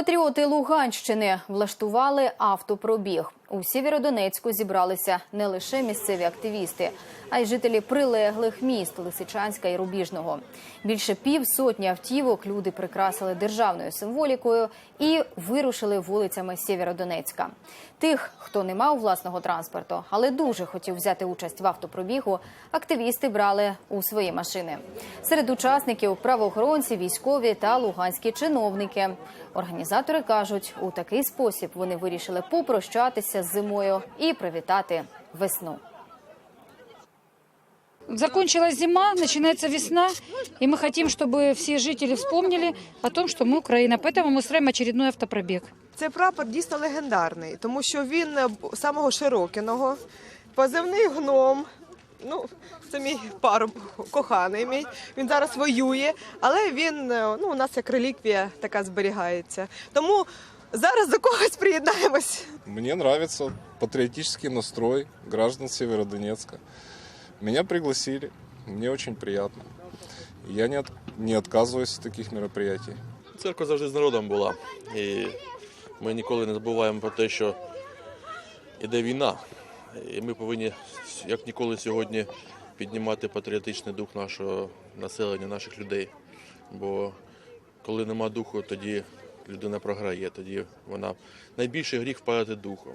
Патріоти Луганщини влаштували автопробіг. У Сєвєродонецьку зібралися не лише місцеві активісти, а й жителі прилеглих міст Лисичанська і Рубіжного. Більше півсотні автівок люди прикрасили державною символікою і вирушили вулицями Сєвєродонецька. Тих, хто не мав власного транспорту, але дуже хотів взяти участь в автопробігу, активісти брали у свої машини. Серед учасників правоохоронці, військові та луганські чиновники. Організатори кажуть, у такий спосіб вони вирішили попрощатися з зимою і привітати весну. Закончилась зима, начинается весна, и мы хотим, чтобы все жители вспомнили о том, что мы Украина. Поэтому мы устраиваем очередной автопробег. Цей прапор дійсно легендарний, тому що він е, б- самого Широкиного, позивний гном. Ну, це мій паруб коханий мій. Він зараз воює, але він е, ну, у нас як реліквія така зберігається. Тому зараз до когось приєднаємось. Мне нравится патриотический настрой граждан Северодонецка. Меня пригласили, мне очень приятно. Я не, от- не отказываюсь от таких мероприятий. Церква завжди з народом була. І ми ніколи не забуваємо про те, що іде війна. І ми повинні як ніколи сьогодні піднімати патріотичний дух нашого населення, наших людей. Бо коли нема духу, тоді людина програє, тоді вона найбільший гріх впадати духом.